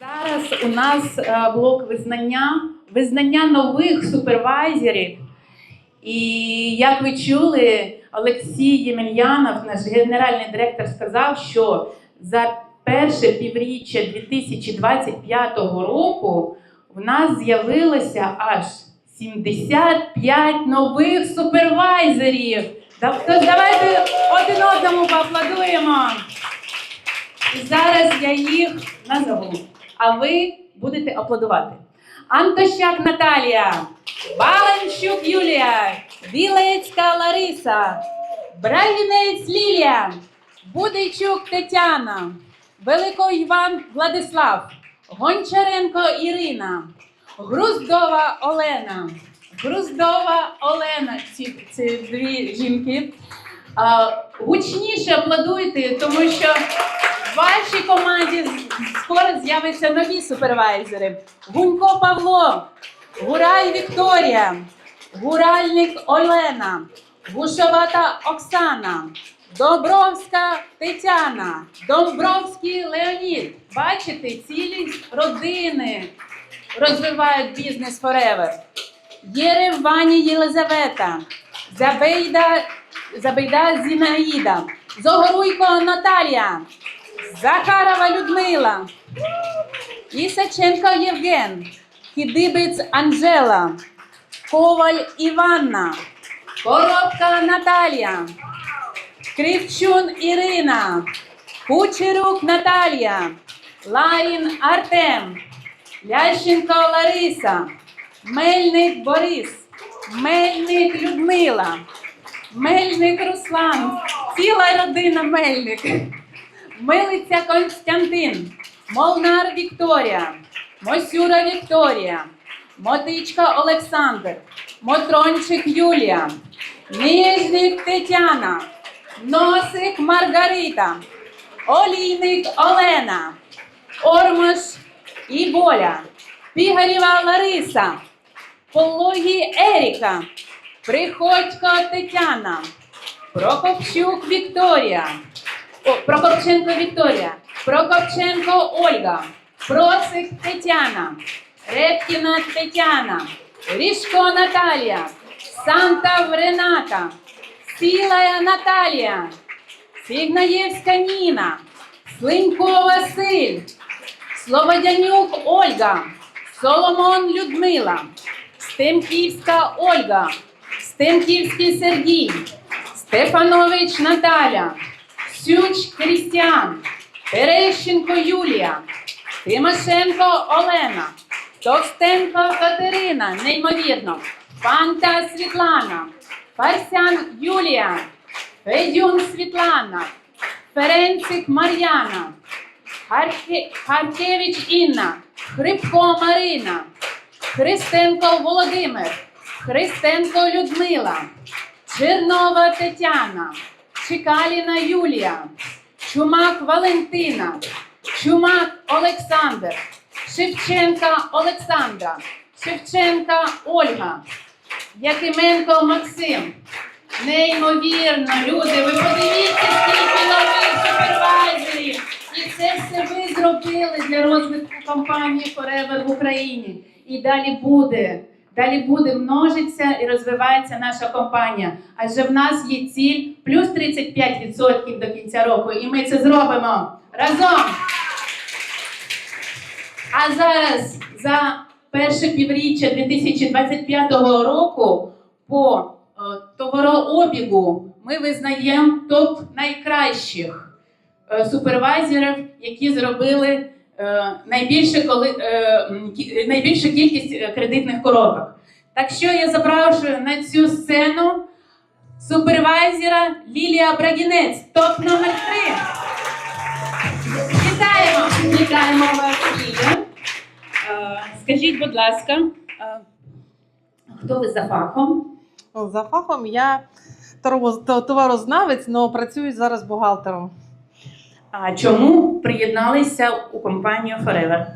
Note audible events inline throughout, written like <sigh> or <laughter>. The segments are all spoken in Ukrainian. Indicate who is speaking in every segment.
Speaker 1: Зараз у нас е, блок визнання, визнання нових супервайзерів. І як ви чули, Олексій Ємельянов, наш генеральний директор, сказав, що за перше півріччя 2025 року в нас з'явилося аж 75 нових супервайзерів. Давайте один одному поаплодуємо. І зараз я їх назову, а ви будете аплодувати. Антощак Наталія, Баланчук Юлія, Білецька Лариса, Брагінець Лілія, Будейчук Тетяна, Велико Іван Владислав, Гончаренко Ірина, Груздова Олена, Груздова Олена. Ці, ці дві жінки. Гучніше аплодуйте, тому що вашій команді скоро з'являться нові супервайзери. Гунько Павло, Гурай Вікторія, Гуральник Олена, Гушовата Оксана, Добровська Тетяна, Домбровський Леонід. Бачите, цілі родини розвивають бізнес Forever. Єревані Єлизавета, Забейда, Забейда Зінаїда, Зогоруйко Наталія, Захарова Людмила, Ісаченко Євген, Кидибець Анжела, Коваль Іванна, Коробка Наталія, Кривчун Ірина, Кучерук Наталія, Ларін Артем, Лященко Лариса, Мельник Борис, Мельник Людмила, Мельник Руслан, ціла родина Мельник, Милиця Константин, Молнар Вікторія, Мосюра Вікторія, Мотичка Олександр, Мотрончик Юлія, Ніжник Тетяна, Носик Маргарита, Олійник Олена, Ормаш і Боля, Пігарєва Лариса, Пологі Еріка, Приходько Тетяна, Прокопчук Вікторія, Прокопченко Вікторія, Прокопченко Ольга, Процик Тетяна, Репкіна Тетяна, Ріжко Наталія, Сантав Рената, Сілая Наталія, Сігнаєвська Ніна, Слинько Василь, Слободянюк Ольга, Соломон Людмила, Стемківська Ольга, Стемківський Сергій, Стефанович Наталя, Сюч Крістіан, Терещенко Юлія, Тимошенко Олена, Товстенко Катерина, неймовірно, Фанта Світлана, Фарсян Юлія, Федюн Світлана, Ференцик Мар'яна, Харке- Харкевич Інна, Хрипко Марина, Христенко Володимир, Христенко Людмила, Чернова Тетяна, Чекаліна Юлія, Чумак Валентина, Чумак Олександр, Шевченка Олександра, Шевченка Ольга, Якименко Максим. Неймовірно, люди, ви подивіться, скільки нових супервайзерів. І це все ви зробили для розвитку компанії Forever в Україні. І далі буде. Далі буде множиться і розвивається наша компанія. Адже в нас є ціль плюс 35% до кінця року, і ми це зробимо разом. А зараз за перше півріччя 2025 року по е, товарообігу ми визнаємо топ найкращих е, супервайзерів, які зробили найбільше, коли, е, найбільшу кількість е, кредитних коробок. Так що я запрошую на цю сцену супервайзера Лілія Брагінець, топ номер 3 Вітаємо! Вітаємо вас, Лілія. Е, Скажіть, будь ласка, е, хто ви за фахом?
Speaker 2: За фахом я товарознавець, але працюю зараз бухгалтером.
Speaker 1: А чому приєдналися у компанію Forever?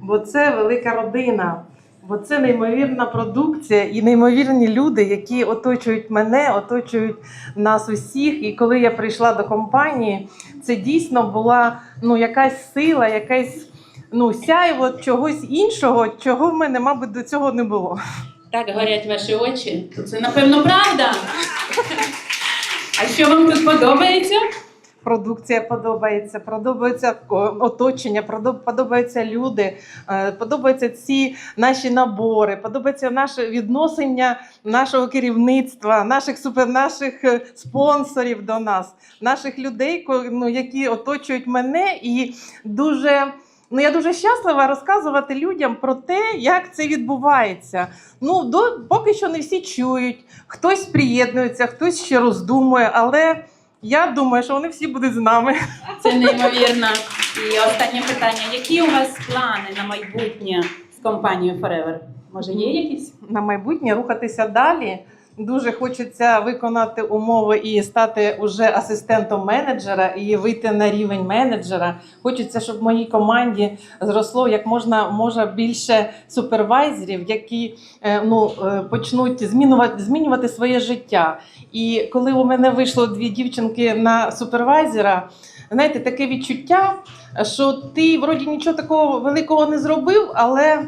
Speaker 2: Бо це велика родина, бо це неймовірна продукція і неймовірні люди, які оточують мене, оточують нас усіх. І коли я прийшла до компанії, це дійсно була ну, якась сила, якась ну, сяйво чогось іншого, чого в мене, мабуть, до цього не було.
Speaker 1: Так горять ваші очі. То це, напевно, правда. А що вам тут подобається?
Speaker 2: Продукція подобається, подобається оточення, подобаються люди, е, подобаються ці наші набори, подобається наше відношення нашого керівництва, наших супер, наших е, спонсорів до нас, наших людей, ну, які оточують мене, і дуже. Ну, я дуже щаслива розказувати людям про те, як це відбувається. Ну, до, поки що не всі чують, хтось приєднується, хтось ще роздумує, але я думаю, що вони всі будуть з нами.
Speaker 1: Це неймовірно. І останнє питання: які у вас плани на майбутнє з компанією Forever? Може, є якісь?
Speaker 2: На майбутнє рухатися далі. Дуже хочеться виконати умови і стати уже асистентом менеджера і вийти на рівень менеджера. Хочеться, щоб в моїй команді зросло як можна може більше супервайзерів, які е, ну, е, почнуть змінювати, змінювати своє життя. І коли у мене вийшло дві дівчинки на супервайзера, знаєте, таке відчуття, що ти вроді нічого такого великого не зробив, але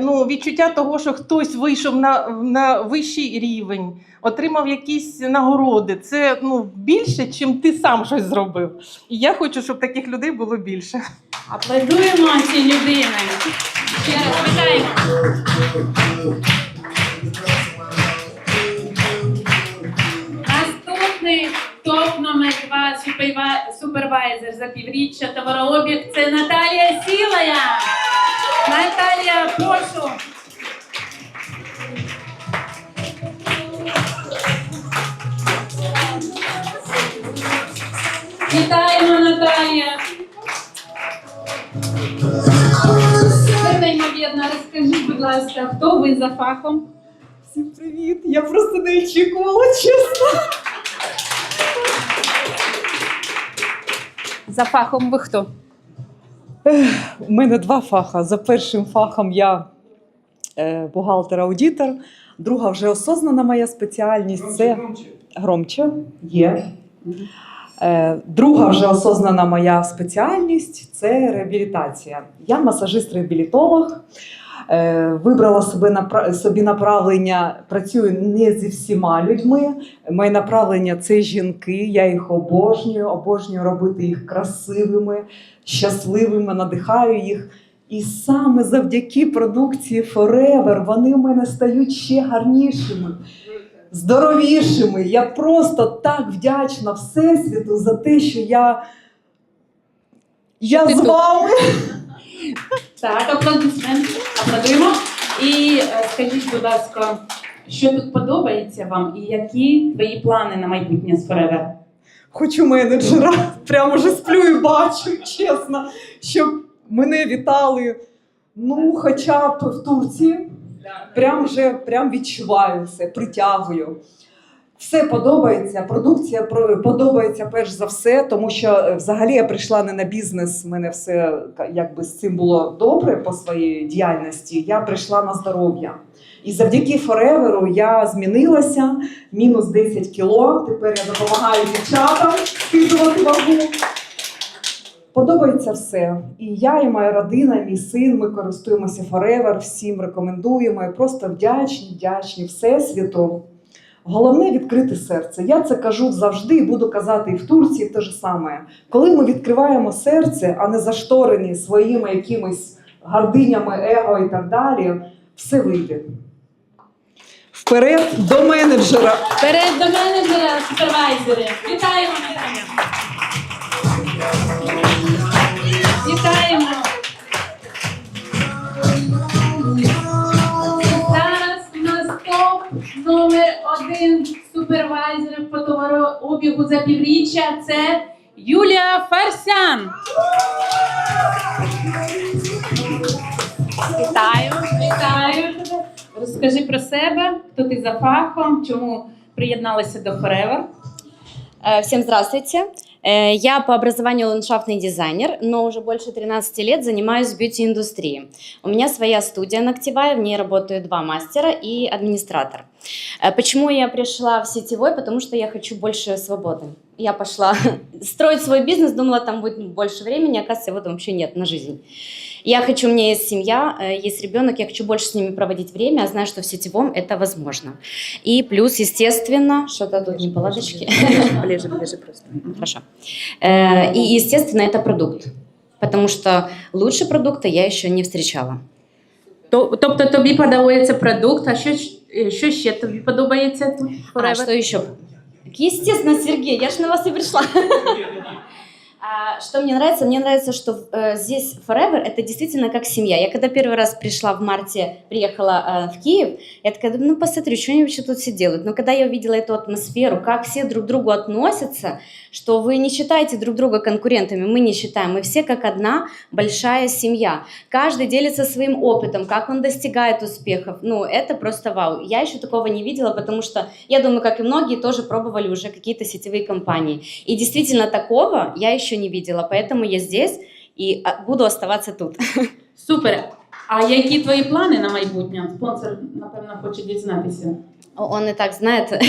Speaker 2: ну, відчуття того, що хтось вийшов на, на вищий рівень, отримав якісь нагороди. Це ну, більше, чим ти сам щось зробив. І я хочу, щоб таких людей було більше.
Speaker 1: Аплодуємо цій людині. Ще раз вітаємо. Наступний топ номер два суперва- супервайзер за півріччя товарообіг це Наталія Сілая. Наталія, прошу. Вітаємо, Наталія. Неймовірно. Розкажіть, будь ласка, хто ви за фахом?
Speaker 3: Всім привіт! Я просто не очікувала, чесно.
Speaker 1: За фахом ви хто?
Speaker 3: У мене два фаха. За першим фахом я е, бухгалтер-аудитор, друга вже осознана моя спеціальність це громче. Є. Е, Друга вже осознана моя спеціальність це реабілітація. Я масажист-реабілітолог. Е, Вибрала собі, собі направлення, працюю не зі всіма людьми. Моє направлення це жінки. Я їх обожнюю, обожнюю робити їх красивими, щасливими, надихаю їх. І саме завдяки продукції Forever вони в мене стають ще гарнішими, здоровішими. Я просто так вдячна Всесвіту за те, що я, я
Speaker 1: Ти
Speaker 3: з
Speaker 1: тут.
Speaker 3: вами.
Speaker 1: Так, аплодисменти. Скажіть, будь ласка, що тут подобається вам і які твої плани на майбутнє з Forever?
Speaker 3: Хочу менеджера. Прямо вже сплю і бачу, чесно, щоб мене вітали. Ну, хоча б в Турції. Прям вже прям відчуваю все, притягую. Все подобається. Продукція подобається перш за все, тому що е, взагалі я прийшла не на бізнес. в мене все якби з цим було добре по своїй діяльності. Я прийшла на здоров'я. І завдяки Фореверу я змінилася, мінус 10 кіло. Тепер я допомагаю дівчатам скидувати вагу. Подобається все. І я, і моя родина, і мій син. Ми користуємося Forever, всім рекомендуємо. І просто вдячні, вдячні Всесвіту. Головне відкрити серце. Я це кажу завжди і буду казати і в Турції те ж саме. Коли ми відкриваємо серце, а не зашторені своїми якимись гординями, его і так далі, все вийде. Вперед до менеджера.
Speaker 1: Вперед до менеджера, супервайзери. Вітаємо. Номер один супервайзер по товарообігу за півріччя. Це Юлія Фарсян. Вітаю. Вітаю тебе. Розкажи про себе, хто ти за фахом, чому приєдналася до Forever.
Speaker 4: Всім Всем здравствуйте. Э, Я по образованию ландшафтный дизайнер, но уже больше 13 лет занимаюсь бьюти-индустрией. У меня своя студия Ногтевая, в ней работают два мастера и администратор. Э, Почему я пришла в сетевой? Потому что я хочу больше свободы. Я пошла <laughs> строить свой бизнес, думала, там будет больше времени, оказывается, его там вообще нет на жизнь. Я хочу, у меня есть семья, э, есть ребенок, я хочу больше с ними проводить время, а знаю, что в сетевом это возможно. И плюс, естественно, что-то тут не по ложечке. <laughs>
Speaker 3: Ближе, ближе просто.
Speaker 4: Хорошо. Э, И, естественно, это продукт. Потому что лучше продукта я еще не встречала.
Speaker 1: То- Тобто тобі подобається продукт, а що, ж- е, що ще тобі подобається тут?
Speaker 4: А,
Speaker 1: Forever?
Speaker 4: что еще? Так, Естественно, Сергей, я же на вас и пришла. <laughs> А, Что мне нравится? Мне нравится, что э, здесь Forever это действительно как семья. Я когда первый раз пришла в марте, приехала э, в Киев, я такая, ну посмотрю, что они вообще тут все делают. Но когда я увидела эту атмосферу, как все друг к другу относятся, что вы не считаете друг друга конкурентами, мы не считаем, мы все как одна большая семья. Каждый делится своим опытом, как он достигает успехов. Ну, это просто вау. Я еще такого не видела, потому что я думаю, как и многие, тоже пробовали уже какие-то сетевые компании. И действительно такого я еще не видела, поэтому я здесь и а, буду оставаться тут. <laughs>
Speaker 1: Супер. А які твої плани на майбутнє? Спонсор, напевно, хоче дізнатися.
Speaker 4: Он и так знает. <laughs>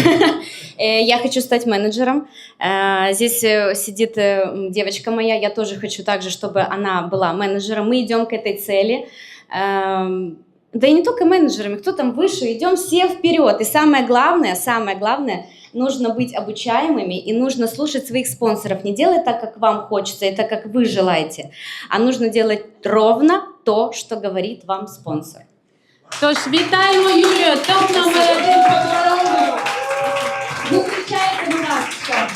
Speaker 4: Э, Я хочу стать менеджером. Э, Здесь э, сидит э, м, девочка моя. Я тоже хочу также, чтобы она была менеджером. Мы идем к этой цели. Эм, Да и не только менеджерами, кто там выше, идем все вперед. И самое главное, самое главное, нужно быть обучаемыми и нужно слушать своих спонсоров. Не делать так, как вам хочется и так, как вы желаете, а нужно делать ровно то, что говорит вам спонсор.
Speaker 1: Тож вітаємо Юлію, топ номер один по дорогу. Зустрічайте, будь ласка.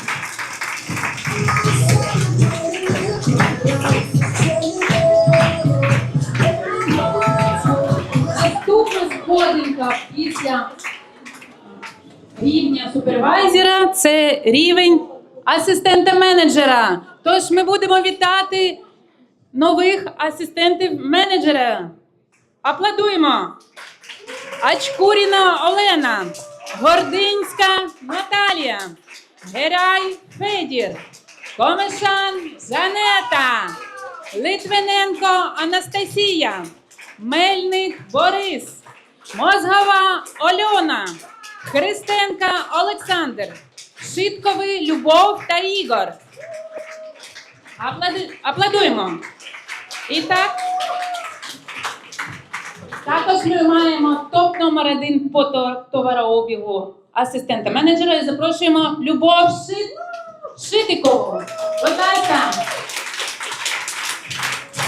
Speaker 1: Наступна сходинка після рівня супервайзера це рівень асистента менеджера. Тож ми будемо вітати нових асистентів менеджера. Аплодуємо! Ачкуріна Олена, Гординська Наталія, Герай Федір, Комишан Жанета, Литвиненко Анастасія, Мельник Борис, Мозгова Ольона, Христенка Олександр, Шитковий Любов та Ігор. Аплоди... Аплодуємо. І так, також ми маємо топ номер один по товарообігу асистента менеджера і запрошуємо Любов Шит... Шитикову. Будь ласка.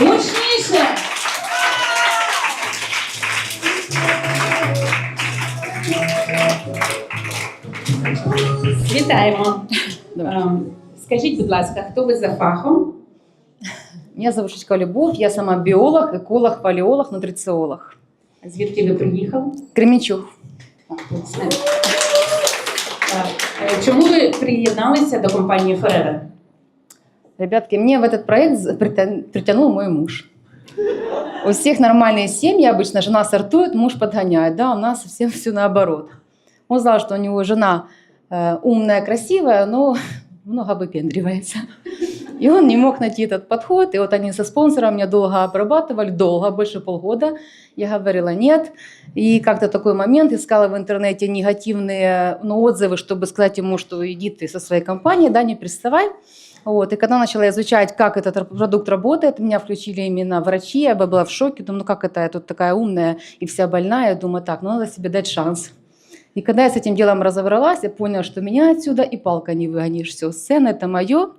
Speaker 1: Гучніше. Вітаємо. Ем, Скажіть, будь ласка, хто ви за фахом?
Speaker 5: Меня зовут Шичка Любовь, я сама биолог, эколог, палеолог, нутрициолог.
Speaker 1: Звідки ви приїхали?
Speaker 5: Кременчуг.
Speaker 1: Так, тут все. Так, е, Чому ви приєдналися до компанії Forever?
Speaker 5: Ребятки, мне в этот проект за- притя- притянул мой муж. У всех нормальные семьи, обычно жена сортует, муж подгоняет, да, у нас совсем все наоборот. Он знал, что у него жена э, умная, красивая, но <laughs> много выпендривается. И он не мог найти этот подход, и вот они со спонсором меня долго обрабатывали, долго, больше полгода. Я говорила нет, и как-то такой момент искала в интернете негативные ну, отзывы, чтобы сказать ему, что иди ты со своей компанией, да, не приставай. Вот. И когда начала изучать, как этот продукт работает, меня включили именно врачи, я была в шоке, думаю, ну как это, я тут такая умная и вся больная, думаю, так, ну надо себе дать шанс. И когда я с этим делом разобралась, я поняла, что меня отсюда и палка не выгонишь. Все, сцена это мое.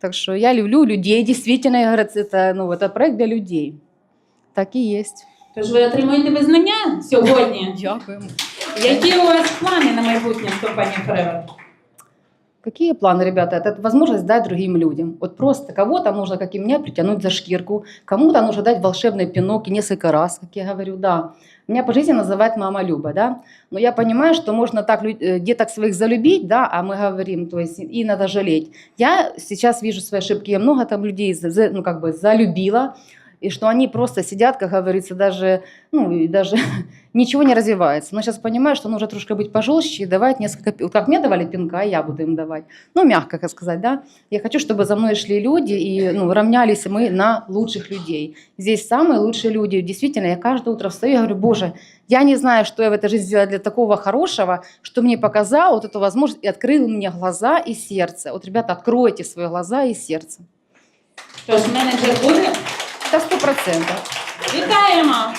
Speaker 5: Так что я люблю людей, действительно, я говорю, это, ну, это проект для людей. Так и есть.
Speaker 1: Тож ви отримуєте визнання сьогодні. <laughs>
Speaker 5: Дякую.
Speaker 1: Які у вас плани на майбутнє в компанії Forever?
Speaker 5: Какие планы, ребята? Это возможность дать другим людям. Вот просто кого-то нужно, как и меня, притянуть за шкирку, кому-то нужно дать волшебный пинок и несколько раз, как я говорю, да. Меня по жизни называют мама Люба, да. Но я понимаю, что можно так лю- э, деток своих залюбить, да, а мы говорим, то есть и надо жалеть. Я сейчас вижу свои ошибки, я много там людей, за- за- ну, как бы залюбила, и что они просто сидят, как говорится, даже, ну, и даже <laughs> ничего не развивается. Но сейчас понимаю, что нужно трошки быть пожестче и давать несколько, вот как мне давали пинка, и я буду им давать. Ну, мягко, как сказать, да. Я хочу, чтобы за мной шли люди и, ну, равнялись мы на лучших людей. Здесь самые лучшие люди. Действительно, я каждое утро встаю и говорю, боже, я не знаю, что я в этой жизни сделала для такого хорошего, что мне показал вот эту возможность и открыл мне глаза и сердце. Вот, ребята, откройте свои глаза и сердце.
Speaker 1: Тож менеджер буде.
Speaker 5: Сто процентов.
Speaker 1: Вітаємо!